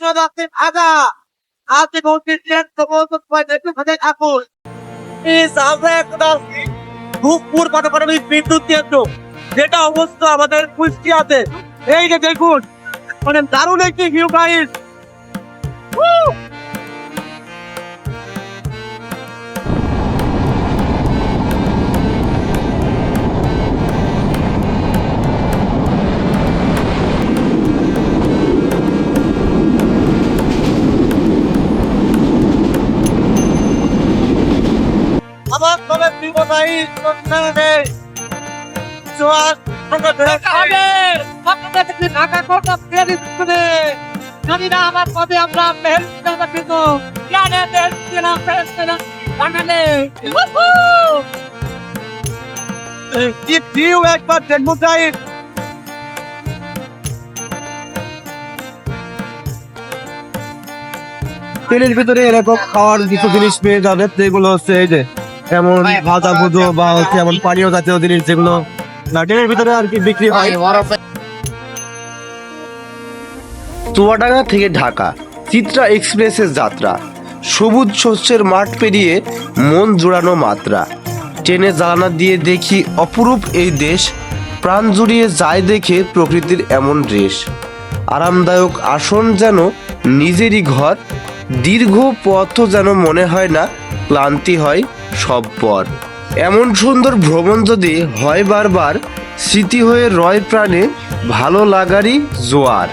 সদাসিন আগা আজকে বলছি ট্রেন সমস্ত দেখতে থাকে থাকুন প্লিজ আমরা এখন আসছি ভূপপুর পাটাপাটামি বিদ্যুৎ কেন্দ্র যেটা অবস্থা আমাদের কুষ্টিয়াতে এই যে দেখুন মানে দারুণ একটি ভিউ তবে প্রিয় গাইড সন্ধানে জোয়ার আমাদের আপনাদের থেকে ঢাকা কোটা ফেরি করে জানি না আমার পদে আমরা মেহেরপুর কিন্তু জানে দেশ দিলাম ফেরেছিলাম বাঙালি কি ভিউ একবার দেখব গাইড ট্রেনের ভিতরে এরকম খাওয়ার কিছু জিনিস পেয়ে যাবে যেগুলো হচ্ছে এই যে এমন ভাজা ভুজো বা হচ্ছে এমন পানীয় জাতীয় জিনিস যেগুলো ট্রেনের ভিতরে আর কি বিক্রি হয়। চুয়াডাঙ্গা থেকে ঢাকা চিত্রা এক্সপ্রেসের যাত্রা সবুজ শস্যের মাঠ পেরিয়ে মন জোড়ানো মাত্রা। ট্রেনে জানালা দিয়ে দেখি অপরূপ এই দেশ প্রাণ জুড়িয়ে যায় দেখে প্রকৃতির এমন রেশ। আরামদায়ক আসন যেন নিজেরই ঘর দীর্ঘ পথ যেন মনে হয় না ক্লান্তি হয় সব পর। এমন সুন্দর ভ্রমণ যদি হয় বারবার, স্মৃতি হয়ে রয় প্রাণে ভালো লাগারই জোয়ার।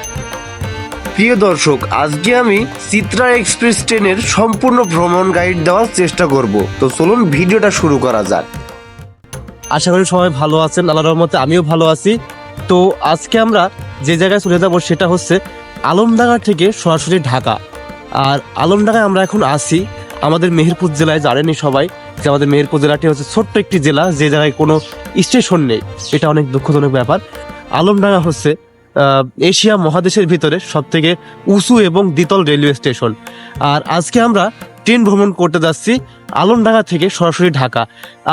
প্রিয় দর্শক, আজকে আমি চিত্রা এক্সপ্রেস ট্রেনের সম্পূর্ণ ভ্রমণ গাইড দেওয়ার চেষ্টা করব। তো চলুন ভিডিওটা শুরু করা যাক। আশা করি সবাই ভালো আছেন, আল্লাহর রহমতে আমিও ভালো আছি। তো আজকে আমরা যে জায়গায় চলে যাব সেটা হচ্ছে আলমডাঙ্গা থেকে সরাসরি ঢাকা। আর আলমডাঙ্গায় আমরা এখন আসি আমাদের মেহেরপুর জেলায় জানেনি সবাই। যে আমাদের মেহেরপুর জেলাটি হচ্ছে ছোট্ট একটি জেলা, যে জায়গায় কোনো স্টেশন নেই। এটা অনেক দুঃখজনক ব্যাপার। আলমডাঙ্গা হচ্ছে এশিয়া মহাদেশের ভিতরে সব থেকে উঁচু এবং দ্বিতল রেলওয়ে স্টেশন। আর আজকে আমরা ট্রেন ভ্রমণ করতে যাচ্ছি আলমডাঙ্গা থেকে সরাসরি ঢাকা।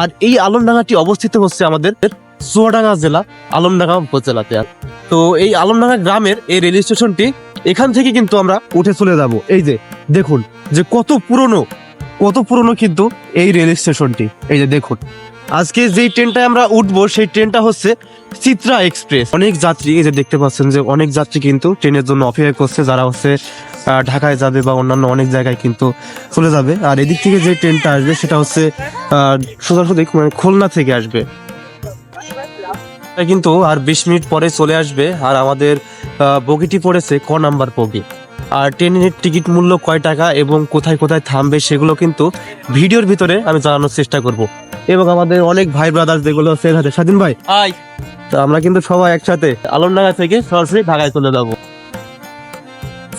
আর এই আলমডাঙ্গাটি অবস্থিত হচ্ছে আমাদের চুয়াডাঙ্গা জেলা, আলমডাঙ্গা উপজেলাতে। তো এই আলমডাঙ্গা গ্রামের এই রেল স্টেশনটি এখান থেকে কিন্তু আমরা উঠে চলে যাব। এই যে, দেখুন যে কত পুরনো কত পুরনো কিন্তু এই রেল স্টেশনটি এই যে দেখুন আজকে যেই ট্রেনটায় আমরা উঠবো সেই ট্রেনটা হচ্ছে চিত্রা এক্সপ্রেস অনেক যাত্রী এই যে দেখতে পাচ্ছেন যে অনেক যাত্রী কিন্তু ট্রেনের জন্য অপেক্ষা করছে। যারা হচ্ছে ঢাকায় যাবে বা অন্যান্য অনেক জায়গায় কিন্তু চলে যাবে। আর এদিক থেকে যে ট্রেনটা আসবে সেটা হচ্ছে আহ, সোজাসুজি মানে খুলনা থেকে আসবে। কিন্তু আর বিশ মিনিট পরে চলে আসবে। আর আমাদের বগিটি পড়েছে ক নাম্বার বগি? আর ট্রেনের টিকিট মূল্য কয় টাকা এবং কোথায় কোথায় থামবে সেগুলো কিন্তু ভিডিওর ভিতরে আমি জানানোর চেষ্টা করব। এবং আমাদের অনেক ভাই ব্রাদার্স যেগুলো আছে স্বাধীন ভাই? হাই। তো আমরা কিন্তু সবাই একসাথে আলমডাঙ্গা থেকে সরাসরি ঢাকায় চলে যাব।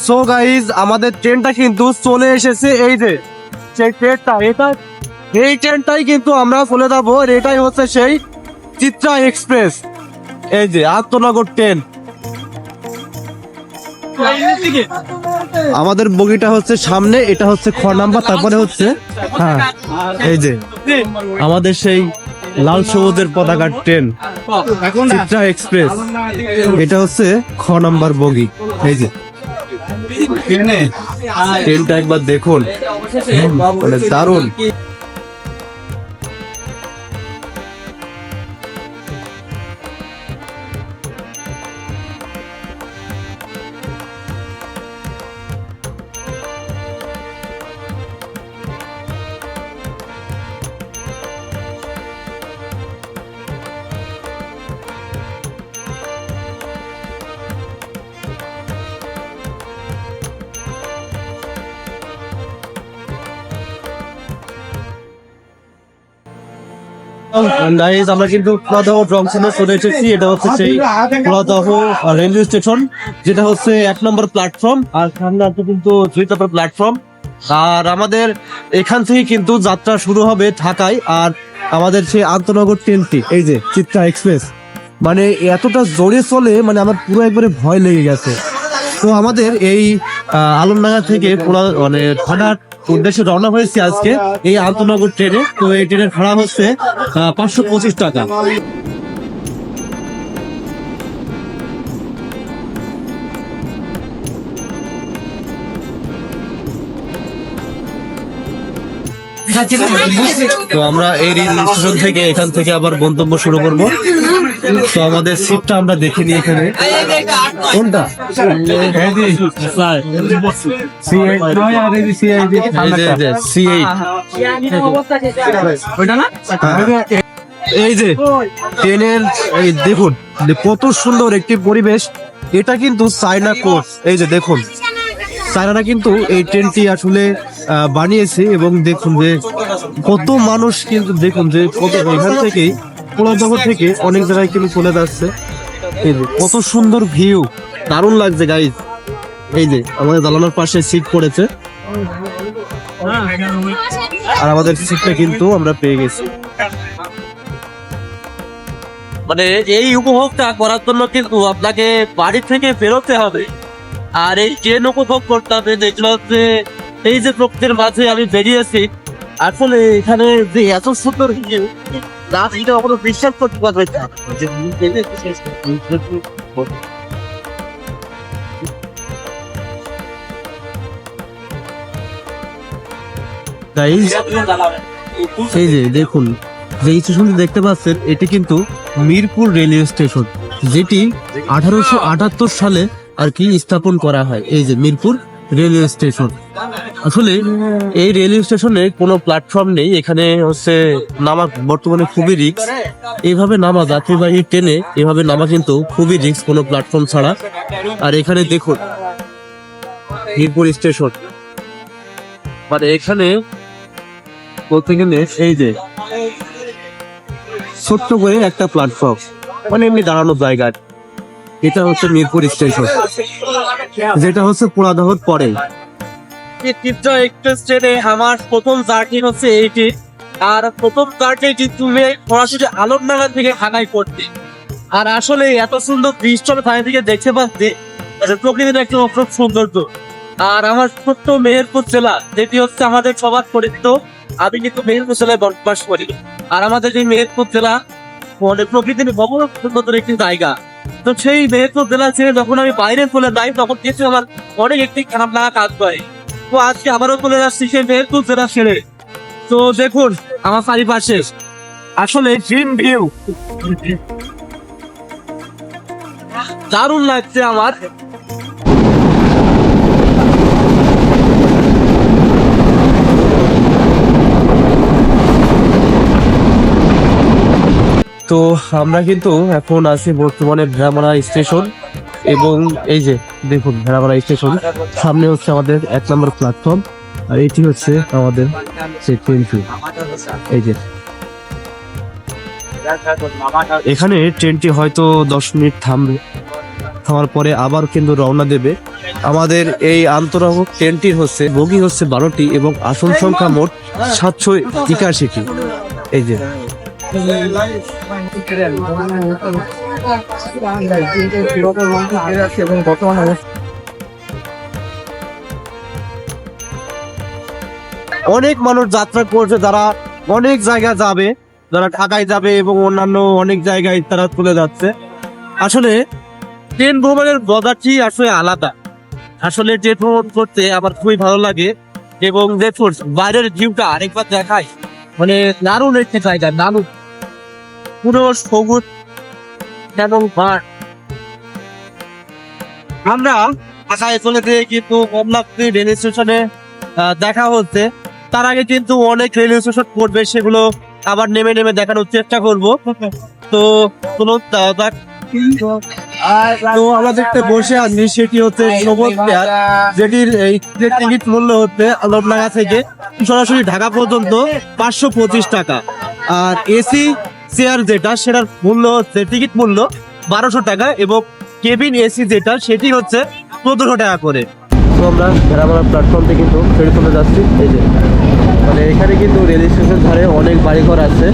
সো গাইজ আমাদের ট্রেনটা কিন্তু চলে এসেছে এই যে সেই ট্রেনটা এটা এই ট্রেনটাই কিন্তু আমরা চলে যাব। আর এটাই হচ্ছে সেই চিত্রা এক্সপ্রেস। এই যে আত্মনগর ট্রেন। আমাদের বগিটা হচ্ছে সামনে, এটা হচ্ছে খ নাম্বার, তারপরে হচ্ছে হ্যাঁ এই যে, আমাদের সেই লাল সবুজের পতাকার ট্রেন, চিত্রা এক্সপ্রেস, এটা হচ্ছে খ নাম্বার বগি, এই যে। ট্রেনটা একবার দেখুন মানে দারুণ। Guys, আমরা কিন্তু ফুলাদহ জংশনে চলে এসেছি। এটা হচ্ছে সেই ফুলাদহ রেলওয়ে স্টেশন যেটা হচ্ছে এক নম্বর প্ল্যাটফর্ম আর সামনে আছে কিন্তু দুই নম্বর প্ল্যাটফর্ম আর আমাদের এখান থেকে কিন্তু যাত্রা শুরু হবে ঢাকায়। আর আমাদের সেই আন্তনগর ট্রেনটি এই যে চিত্রা এক্সপ্রেস মানে এতটা জোরে চলে মানে আমার পুরো একবারে ভয় লেগে গেছে। তো আমাদের এই আলমডাঙ্গা থেকে পুরা মানে ঢাকার উদ্দেশ্যে রওনা হয়েছি আজকে এই আন্তনগর ট্রেনে তো এই ট্রেনের ভাড়া হচ্ছে পাঁচশো পঁচিশ টাকা। তো আমরা এই রেল স্টেশন থেকে এখান থেকে আবার গন্তব্য শুরু করব। তো আমাদের সিটটা আমরা দেখে নিই এখানে। কোনটা? এই যে C8 এই যে ট্রেনের, এই দেখুন কত সুন্দর একটি পরিবেশ। এটা কিন্তু চায়না কোর্স এই যে দেখুন চায়নারা কিন্তু এই ট্রেনটি আসলে বানিয়েছে এবং দেখুন যে কত মানুষ কিন্তু দেখুন যে কত এখান থেকে পোড়াদহ থেকে অনেক জায়গায় কিন্তু চলে যাচ্ছে। এই যে কত সুন্দর ভিউ, দারুণ লাগছে গাইজ এই যে আমাদের দালানোর পাশে সিট পড়েছে। আর আমাদের সিটটা কিন্তু আমরা পেয়ে গেছি। মানে এই উপভোগটা করার জন্য কিন্তু আপনাকে বাড়ি থেকে বেরোতে হবে। আর এই ট্রেন উপভোগ করতে হবে যেগুলো হচ্ছে এই যে প্রকৃতির মাঝে আমি বেরিয়েছি আসলে এখানে যে এত সুন্দর বিশ্বাস করতে যে এই যে দেখুন, যে স্টেশনটি দেখতে পাচ্ছেন, এটি কিন্তু মিরপুর রেলওয়ে স্টেশন, যেটি আঠারোশো আটাত্তর সালে আর কি স্থাপন করা হয়? এই যে মিরপুর রেলওয়ে স্টেশন। আসলে এই রেলওয়ে স্টেশনে কোনো প্ল্যাটফর্ম নেই, এখানে হচ্ছে নামা বর্তমানে খুবই রিক্স এইভাবে নামা যাত্রীবাহী ট্রেনে এভাবে নামা কিন্তু খুবই রিক্স কোনো প্ল্যাটফর্ম ছাড়া। আর এখানে দেখুন, মিরপুর স্টেশন। মানে এখানে বলতে গেলে এই যে ছোট্ট করে একটা প্ল্যাটফর্ম মানে এমনি দাঁড়ানোর জায়গা। এটা হচ্ছে মিরপুর স্টেশন। যেটা হচ্ছে পোড়াদহর পরে। তীর্থ এক্সপ্রেস ট্রেনে আমার প্রথম জার্নি হচ্ছে এইটি। আর প্রথম জার্নি তুমি সরাসরি আলমডাঙ্গা থেকে ঢাকায় করতে। আর আসলে এত সুন্দর দৃশ্য আমি থেকে দেখতে পাচ্ছি প্রকৃতির একটা অপরূপ সৌন্দর্য। আর আমার ছোট্ট মেহেরপুর জেলা, যেটি হচ্ছে আমাদের সবার পরিচিত, আমি কিন্তু মেহেরপুর জেলায় বসবাস করি। আর আমাদের এই মেহেরপুর জেলা মানে প্রকৃতির ভবন সুন্দর একটি জায়গা। তো সেই মেহেরপুর জেলা ছেড়ে যখন আমি বাইরে চলে যাই, তখন কিছু আমার অনেক একটি খারাপ লাগা কাজ পায়। তো আজকে আবারও চলে যাচ্ছি সেই মেহেরপুর জেলা ছেড়ে। তো দেখুন, আমার চারিপাশে আসলে ড্রিম ভিউ। দারুণ লাগছে আমার। তো আমরা কিন্তু এখন আছি বর্তমানে ভেড়ামারা স্টেশন এবং এই যে, দেখুন, ভেড়ামারা স্টেশন। সামনে হচ্ছে আমাদের এক নম্বর প্ল্যাটফর্ম আর এটি হচ্ছে আমাদের ট্রেনটি এই যে। এখানে ট্রেনটি হয়তো দশ মিনিট থামবে। থামার পরে আবার কিন্তু রওনা দেবে। আমাদের এই আন্তরাহ ট্রেনটির হচ্ছে, বগি হচ্ছে বারোটি এবং আসন সংখ্যা মোট সাতশো একাশিটি। এই যে। এবং অনেক মানুষ যাত্রা করছে, যারা অনেক জায়গা যাবে, যারা ঢাকায় যাবে এবং অন্যান্য অনেক জায়গায় তারা চলে যাচ্ছে। আসলে ট্রেন ভ্রমণের মজাটি আসলে আলাদা। আসলে ট্রেন ভ্রমণ করতে আমার খুবই ভালো লাগে এবং দেখুন, বাইরের ভিউটা আরেকবার দেখায়। মানে দারুণ একটি জায়গা দারুণ পুরো সবুজ এবং মাঠ আমরা ঢাকায় চলে যেয়ে কিন্তু কমলাপুরি রেল স্টেশনে দেখা হচ্ছে। তার আগে কিন্তু অনেক রেল স্টেশন পড়বে সেগুলো আবার নেমে নেমে দেখানোর চেষ্টা করব। তো যাক। তো আমরা যেটা বসে আছি, সেটি হচ্ছে সবুজ যেটির এই টিকিট মূল্য হচ্ছে আলমডাঙ্গা থেকে সরাসরি ঢাকা পর্যন্ত পাঁচশো পঁচিশ টাকা। আর এসি চেয়ার যেটা সেটার মূল্য হচ্ছে টিকিট মূল্য বারোশো টাকা এবং কেবিন এসি যেটা সেটি হচ্ছে চোদ্দশো টাকা করে। তো আমরা ভেড়ামারা প্ল্যাটফর্ম কিন্তু ফেরত চলে যাচ্ছি। এই যে মানে এখানে কিন্তু রেল স্টেশন ধারে অনেক বাড়িঘর আছে।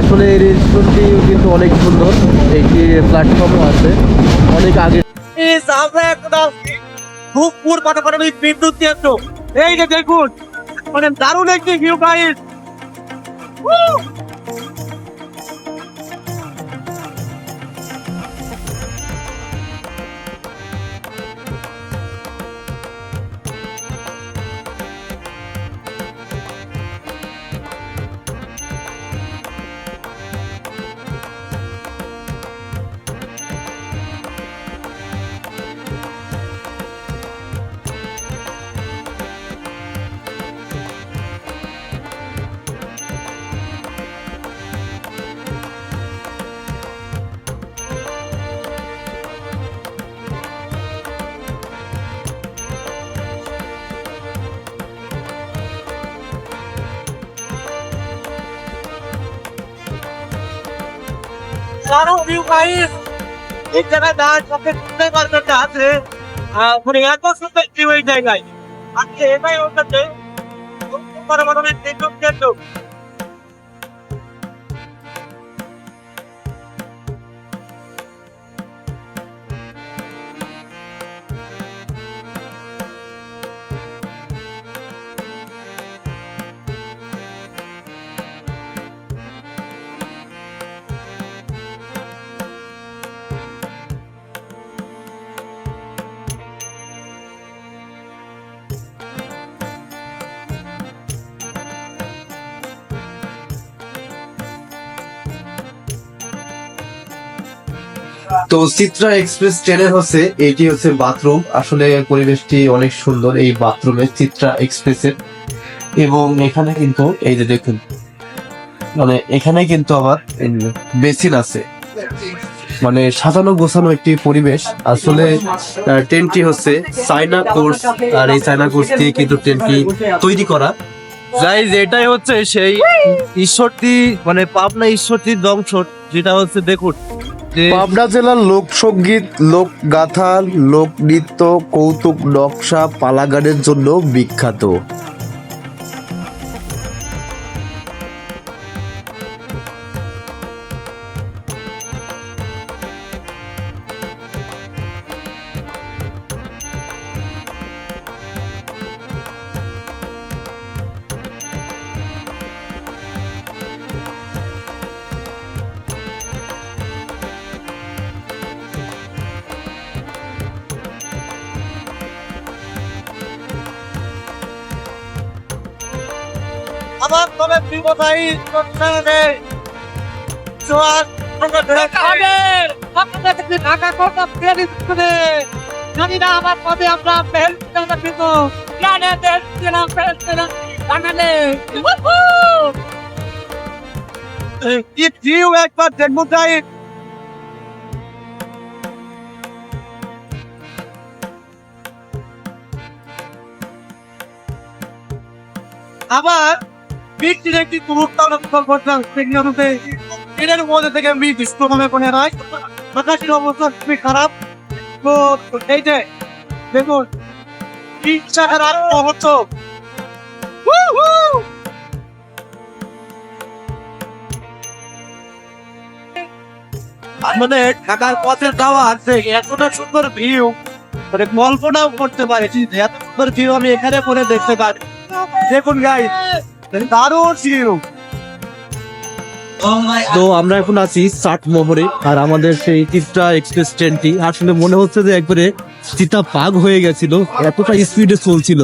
আসলে এই রেল স্টেশনটিও কিন্তু অনেক সুন্দর। একটি প্ল্যাটফর্মও আছে। অনেক আগে আমরা এখন খুব পুর পাঠাপাঠামি বিদ্যুৎ কেন্দ্র। এই যে দেখুন মানে দারুণ একটি ভিউ গাইড দারুণ ভিউ গাইস এই জায়গায় দাঁড় আপনি বুঝতে পারবেন না আছে। মানে এত সুন্দর ভিউ এই জায়গায়। আজকে এটাই বড় বড় তিনজন কেন্দ্র তো চিত্রা এক্সপ্রেস ট্রেনের হচ্ছে, এটি হচ্ছে বাথরুম। আসলে পরিবেশটি অনেক সুন্দর এই বাথরুমে, চিত্রা এক্সপ্রেসের। এবং এখানে কিন্তু, এই যে দেখুন মানে এখানে কিন্তু আবার বেসিন আছে। মানে সাজানো গোছানো একটি পরিবেশ। আসলে ট্রেনটি হচ্ছে চায়না কোর্স, আর এই চায়না কোর্স দিয়ে কিন্তু ট্রেনটি তৈরি করা। গাইজ এটাই হচ্ছে সেই ঈশ্বরটি মানে পাবনা ঈশ্বরটির দংশট যেটা হচ্ছে দেখুন। পাবনা জেলার লোকসঙ্গীত লোকগাথা লোকনৃত্য কৌতুক নকশা পালাগানের জন্য বিখ্যাত। বিপদাই করতে জোয়ার কাদের আপনাদের থেকে ঢাকা কোটা ফেরি করে জানি না আমার পদে আমরা বেল জানা কিন্তু জানে দেশ জানা বেল জানা বাঙালি কি জিও একবার দেখব যাই আবার মধ্যে থেকে আমি আকাশের অবস্থা খুবই খারাপ। তো এই যে, দেখুন মানে ঢাকার পথে যাওয়া আছে, এতটা সুন্দর ভিউ মানে কল্পনাও করতে পারেছি যে এত সুন্দর ভিউ আমি এখানে করে দেখতে পারি। দেখুন গাই তো আমরা এখন আছি ষাট মোহরে, আর আমাদের সেই চিত্রা এক্সপ্রেস ট্রেনটি। আসলে মনে হচ্ছে যে একবারে চিতা পাগ হয়ে গেছিল, এতটা স্পিডে চলছিল।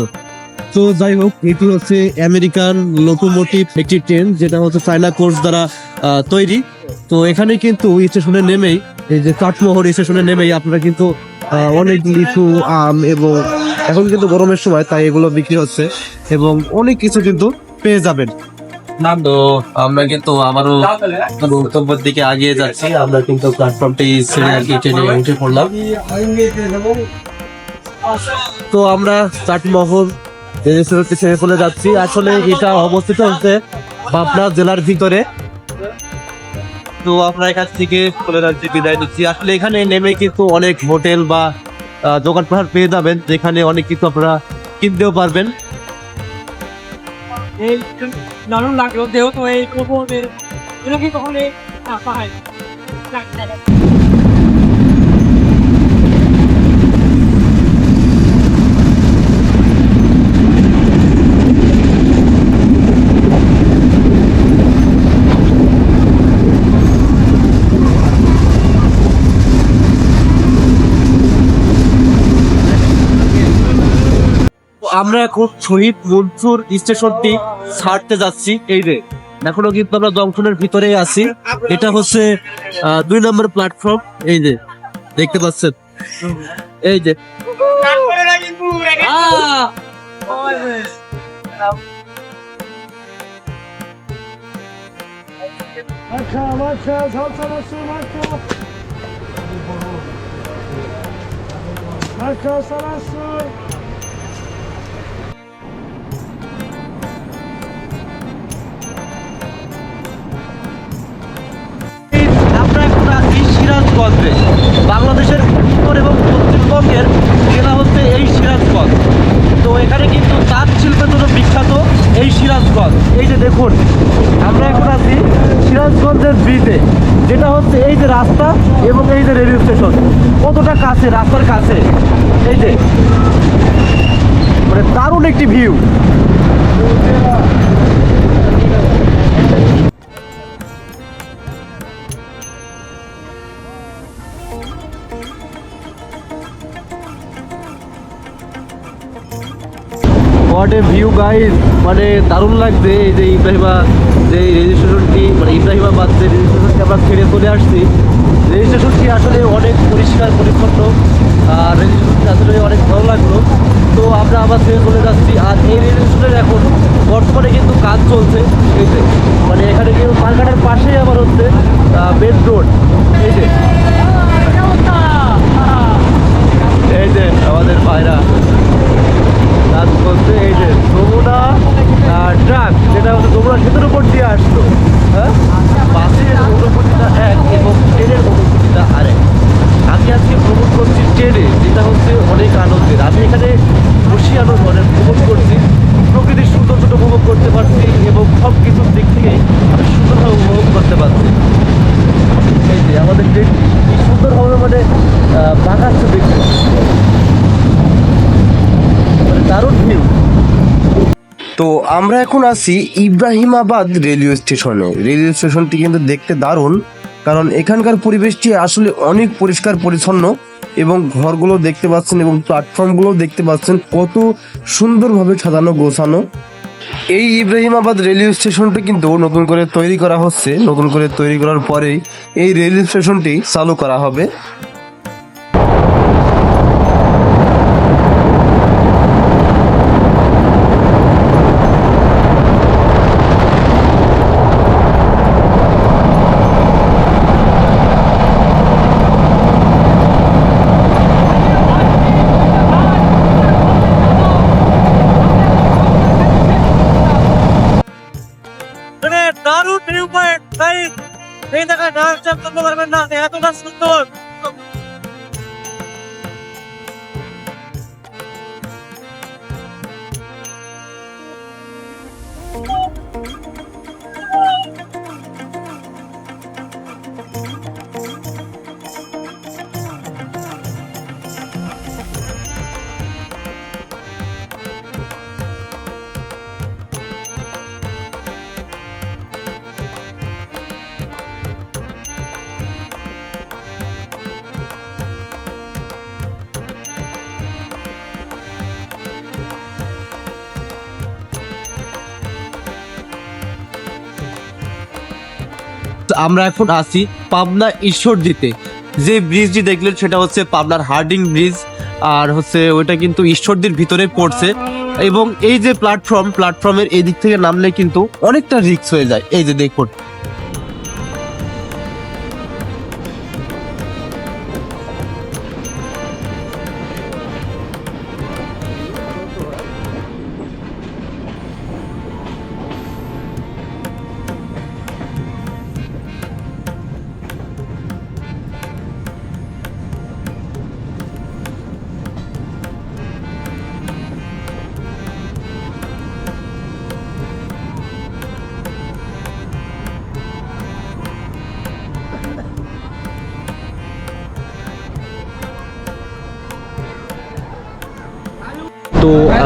তো যাই হোক, এটি হচ্ছে আমেরিকান লোকোমোটিভ একটি ট্রেন, যেটা হচ্ছে চায়না কোর্স দ্বারা তৈরি। তো এখানে কিন্তু স্টেশনে নেমেই, এই যে কাঠমোহর স্টেশনে নেমেই আপনারা কিন্তু অনেক লিচু, আম এবং এখন কিন্তু গরমের সময়, তাই এগুলো বিক্রি হচ্ছে। এবং অনেক কিছু কিন্তু পেয়ে যাবেন। তো, আমরা কিন্তু আবারও গন্তব্যের দিকে আগিয়ে যাচ্ছি। আমরা কিন্তু প্ল্যাটফর্মটি ছেড়ে আর কি ট্রেনে উঠে পড়লাম তো আমরা চাটমহল রেজিস্ট্রেশনটি ছেড়ে চলে যাচ্ছি। আসলে এটা অবস্থিত হচ্ছে পাবনা জেলার ভিতরে। তো আমরা এখান থেকে চলে যাচ্ছি, বিদায় নিচ্ছি। আসলে এখানে নেমে কিন্তু অনেক হোটেল বা দোকানপাট পেয়ে যাবেন। যেখানে অনেক কিছু আপনারা কিনতেও পারবেন। এই দারুণ লাগল যেহেতু এই প্রবলের এটা কি কখনো পায় আমরা এখন শহীদ মনসুর স্টেশনটি ছাড়তে যাচ্ছি। এই যে, এখনও কিন্তু আমরা জংশনের ভিতরেই আছি। এটা হচ্ছে দুই নম্বর প্ল্যাটফর্ম এই যে, দেখতে পাচ্ছেন? এই যে। আমরা এখন আছি উত্তর এবং পশ্চিমবঙ্গের জেলা হচ্ছে এই সিরাজগঞ্জ। তো এখানে কিন্তু তাঁত শিল্পের জন্য বিখ্যাত এই সিরাজগঞ্জ। এই যে দেখুন, আমরা এখন আছি সিরাজগঞ্জের ব্রিজে, যেটা হচ্ছে এই যে রাস্তা এবং এই যে রেলওয়ে স্টেশন। কতটা কাছে, রাস্তার কাছে? এই যে মানে দারুণ একটি ভিউ। হোয়াট ভিউ গাইড মানে দারুণ লাগছে এই যে ইব্রাহিমা, যে রেজিস্ট্রেশনটি মানে ইব্রাহিমাবাদ যে রেজিস্ট্রেশনটি আমরা ছেড়ে চলে আসছি। রেজিস্ট্রেশনটি আসলে অনেক পরিষ্কার, পরিচ্ছন্ন, আর রেজিস্ট্রেশনটি আসলে অনেক ভালো লাগল। তো আমরা আবার ছেড়ে চলে যাচ্ছি, আর এই রেজিস্ট্রেশনের এখন বর্তমানে কিন্তু কাজ চলছে। মানে এখানে কিন্তু মার্কেটের পাশেই আবার হচ্ছে মেন রোড এই যে এই যে আমাদের ভাইরা। কাজ করছে, এই যে যমুনা ট্রাক, যেটা হচ্ছে যমুনা সেতুর উপর দিয়ে আসতো হ্যাঁ? বাসের অনুভূতিটা এক এবং ট্রেনের অনুভূতিটা আরেক। আমি আজকে ভ্রমণ করছি ট্রেনে, যেটা হচ্ছে অনেক আনন্দের। আমি এখানে খুশি আনন্দ অনেক ভ্রমণ করছি। প্রকৃতির সৌন্দর্যটা উপভোগ করতে পারছি এবং সব কিছুর দিক থেকে সুন্দরভাবে উপভোগ করতে পারছি। এই যে আমাদের ট্রেনটি সুন্দরভাবে মানে বাঁকাচ্ছে দেখতে। মানে দারুণ ভিউ তো আমরা এখন আছি ইব্রাহিমাবাদ রেলওয়ে স্টেশনে রেলওয়ে স্টেশনটি কিন্তু দেখতে দারুণ, কারণ এখানকার পরিবেশটি আসলে অনেক পরিষ্কার পরিচ্ছন্ন এবং ঘরগুলো দেখতে পাচ্ছেন এবং প্ল্যাটফর্মগুলো দেখতে পাচ্ছেন কত সুন্দরভাবে সাজানো, গোছানো। এই ইব্রাহিমাবাদ রেলওয়ে স্টেশনটি কিন্তু নতুন করে তৈরি করা হচ্ছে। নতুন করে তৈরি করার পরেই এই রেলওয়ে স্টেশনটি চালু করা হবে। জায়গায় না আসলে করতে পারবেন না এতটা সুন্দর। আমরা এখন আছি পাবনা ঈশ্বরদীতে যে ব্রিজটি দেখলেন সেটা হচ্ছে পাবনার হার্ডিং ব্রিজ আর হচ্ছে ওইটা কিন্তু ঈশ্বরদীর ভিতরে পড়ছে। এবং এই যে প্ল্যাটফর্ম প্ল্যাটফর্মের এই দিক থেকে নামলে কিন্তু অনেকটা রিক্স হয়ে যায়। এই যে দেখুন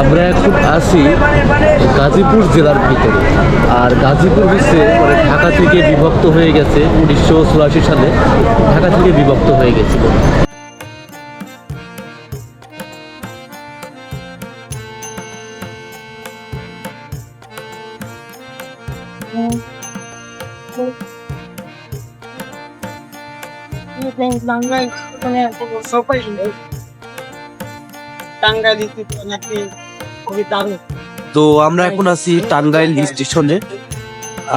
আমরা এখন আছি গাজীপুর জেলার ভিতরে। আর গাজীপুর হচ্ছে মানে ঢাকা থেকে বিভক্ত হয়ে গেছে উনিশশো চুরাশি সালে। ঢাকা থেকে বিভক্ত হয়ে গেছিল। বাংলায় সবাই টাঙ্গাইল নাকি খুবই দারুণ তো আমরা এখন আছি টাঙ্গাইল স্টেশনে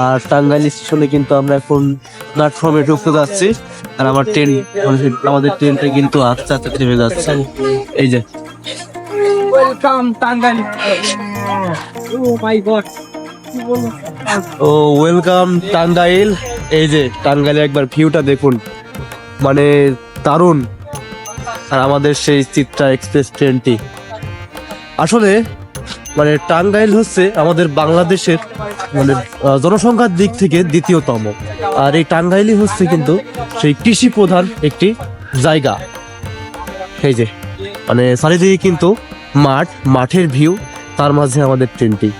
আর টাঙ্গাইল স্টেশনে কিন্তু আমরা এখন প্ল্যাটফর্মে ঢুকতে যাচ্ছি। আর আমার ট্রেন আমাদের ট্রেনটা কিন্তু আস্তে আস্তে থেমে যাচ্ছে। এই যে। Welcome Tangail oh my god oh welcome Tangail. এই যে টাঙ্গাইলে একবার ভিউটা দেখুন। মানে দারুণ। আর আমাদের সেই চিত্রা এক্সপ্রেস ট্রেনটি আসলে মানে টাঙ্গাইল হচ্ছে আমাদের বাংলাদেশের মানে জনসংখ্যার দিক থেকে দ্বিতীয়তম। আর এই টাঙ্গাইলই হচ্ছে কিন্তু সেই কৃষি প্রধান একটি জায়গা। এই যে মানে চারিদিকে কিন্তু মাঠ, মাঠের ভিউ, তার মাঝে আমাদের ট্রেনটি।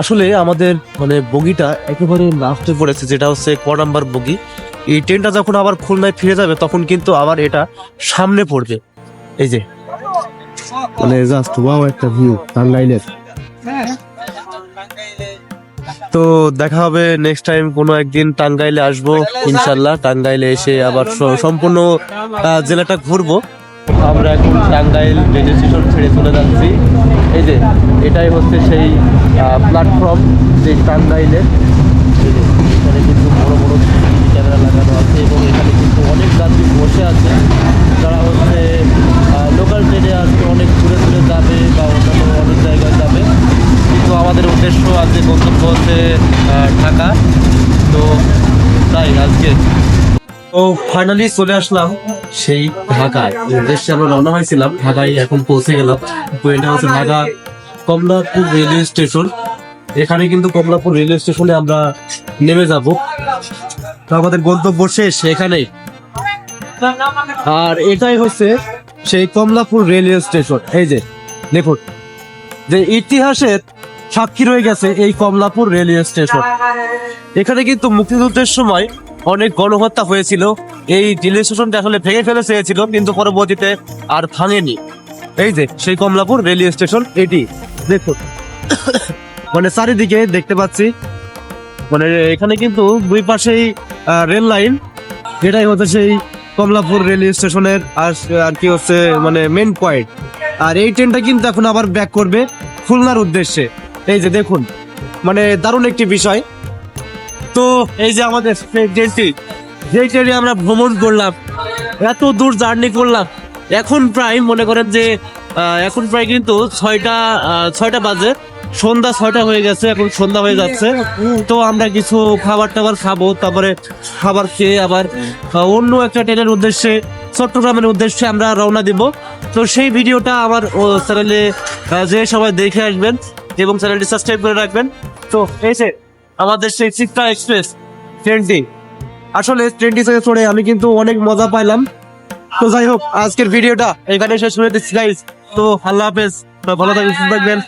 আসলে আমাদের মানে বগিটা একেবারে লাস্টে পড়েছে যেটা হচ্ছে ক নাম্বার বগি। এই ট্রেনটা যখন আবার খুলনায় ফিরে যাবে তখন কিন্তু আবার এটা সামনে পড়বে। এই যে। মানে জাস্ট ওয়াও একটা ভিউ টাঙ্গাইলের তো দেখা হবে নেক্সট টাইম কোনো একদিন টাঙ্গাইলে আসব ইনশাল্লাহ টাঙ্গাইলে এসে আবার সম্পূর্ণ জেলাটা ঘুরবো। আমরা এখন টাঙ্গাইল রেল স্টেশন ছেড়ে চলে যাচ্ছি। এই যে, এটাই হচ্ছে সেই প্ল্যাটফর্ম যে টাঙ্গাইলের। এখানে কিন্তু বড় বড় ক্যামেরা লাগানো আছে এবং এখানে কিন্তু অনেক যাত্রী বসে আছে। যারা হচ্ছে লোকাল ট্রেনে আজকে অনেক দূরে দূরে যাবে বা অন্যান্য অনেক জায়গায় যাবে। কিন্তু আমাদের উদ্দেশ্য আজকে গন্তব্য হচ্ছে ঢাকা। তো তাই আজকে। ও ফাইনালি চলে আসলাম। সেই ঢাকায়। উদ্দেশ্যে আমরা রওনা হয়েছিলাম, ঢাকায় এখন পৌঁছে গেলাম। এটা হচ্ছে ঢাকা কমলাপুর রেলওয়ে স্টেশন এখানে কিন্তু কমলাপুর রেলওয়ে স্টেশনে আমরা নেমে যাব। তো আমাদের গন্তব্য শেষ এখানেই আর এটাই হচ্ছে সেই কমলাপুর রেলওয়ে স্টেশন এই যে, দেখুন, যে ইতিহাসের সাক্ষী রয়ে গেছে এই কমলাপুর রেলওয়ে স্টেশন এখানে কিন্তু মুক্তিযুদ্ধের সময় অনেক গণহত্যা হয়েছিল। এই রেলওয়ে স্টেশনটা আসলে ভেঙে ফেলে চেয়েছিল, কিন্তু পরবর্তীতে আর ভাঙেনি। এই যে, সেই কমলাপুর রেলওয়ে স্টেশন, এটি। দেখুন মানে চারিদিকে দেখতে পাচ্ছি মানে এখানে কিন্তু দুই পাশেই রেল লাইন, এটাই হচ্ছে সেই কমলাপুর রেলওয়ে স্টেশনের আর আর কি হচ্ছে মানে মেন পয়েন্ট আর এই ট্রেনটা কিন্তু এখন আবার ব্যাক করবে খুলনার উদ্দেশ্যে। এই যে দেখুন মানে দারুণ একটি বিষয়। তো এই যে আমাদের ট্রেনটি যে ট্রেনে আমরা ভ্রমণ করলাম, এত দূর জার্নি করলাম, এখন প্রায় মনে করেন যে এখন প্রায় কিন্তু ছয়টা ছয়টা বাজে, সন্ধ্যা ছয়টা হয়ে গেছে, এখন সন্ধ্যা হয়ে যাচ্ছে। তো আমরা কিছু খাবার টাবার খাব, তারপরে খাবার খেয়ে আবার অন্য একটা ট্রেনের উদ্দেশ্যে, চট্টগ্রামের উদ্দেশ্যে আমরা রওনা দিব। তো সেই ভিডিওটা আমার চ্যানেলে যে সবাই দেখে আসবেন এবং চ্যানেলটি সাবস্ক্রাইব করে রাখবেন। তো এই আমাদের সেই চিত্রা এক্সপ্রেস ট্রেনটি আসলে ট্রেনটি থেকে চড়ে আমি কিন্তু অনেক মজা পাইলাম। তো যাই হোক, আজকের ভিডিওটা এখানে শেষ করে দিচ্ছি তো আল্লাহ হাফেজ ভালো থাকবেন।